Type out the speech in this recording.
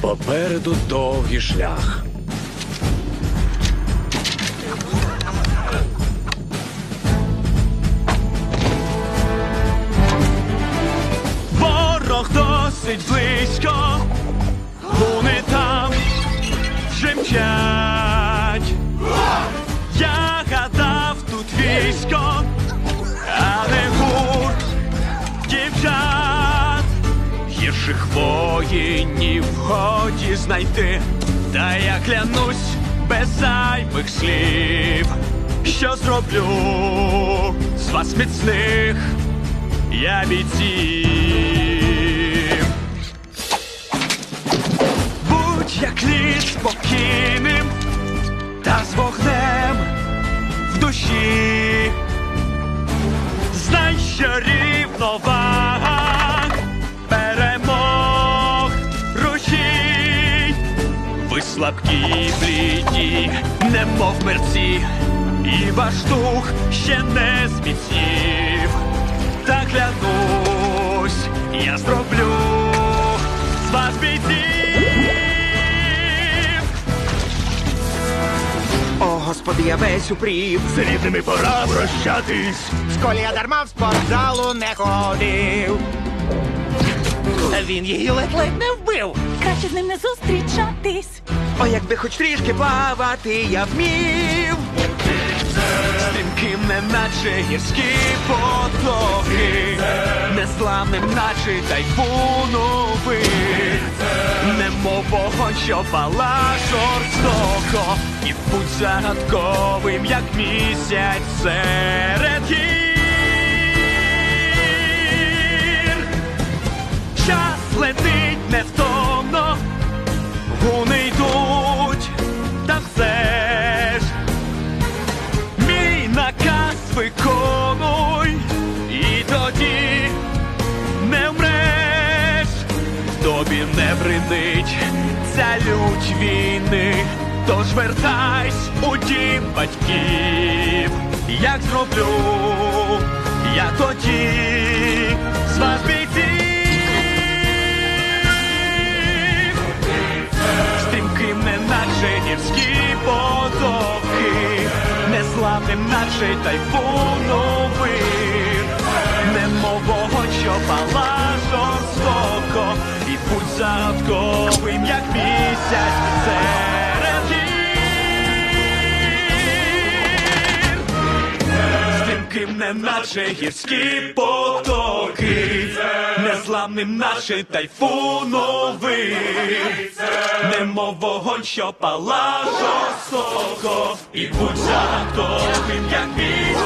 Попереду довгий шлях. Ворог досить близько, вони там вже. Воїнів годі знайти, та я клянусь без зайвих слів, що зроблю з вас міцних я бійців. Будь як ліс спокійним та з вогнем в душі. Слабкі бліді, немов мерці, і ваш дух ще не зміцнів. Та клянусь, я зроблю з вас бійців. О, господи, я весь упрів. З рідними пора прощатись. Сколі я дарма в спортзалу не ходив. Він її ледь-ледь не вбив. Краще з ним не зустрічатись. О, якби хоч трішки плавати я вмів. Стрімким, неначе гірські потоки, незламним, наче тайфуновий, немов вогонь, що пала жорстоко, і будь загадковим, як місяць серед гір. Виконуй, і тоді не вмреш, тобі не бринить ця лють війни, тож вертайсь у дім батьків, як зроблю, я тоді з вас бійців. Стрімким, неначе потоки, незламним, наче тайфуновий, немов вогонь, що пала жорстоко, і будь загадковим, як місяць серед гір. Стрімким, неначе гірські потоки, незламним, наче тайфуновий, немов вогонь, що пала жорстоко, і будь загадковим, як мій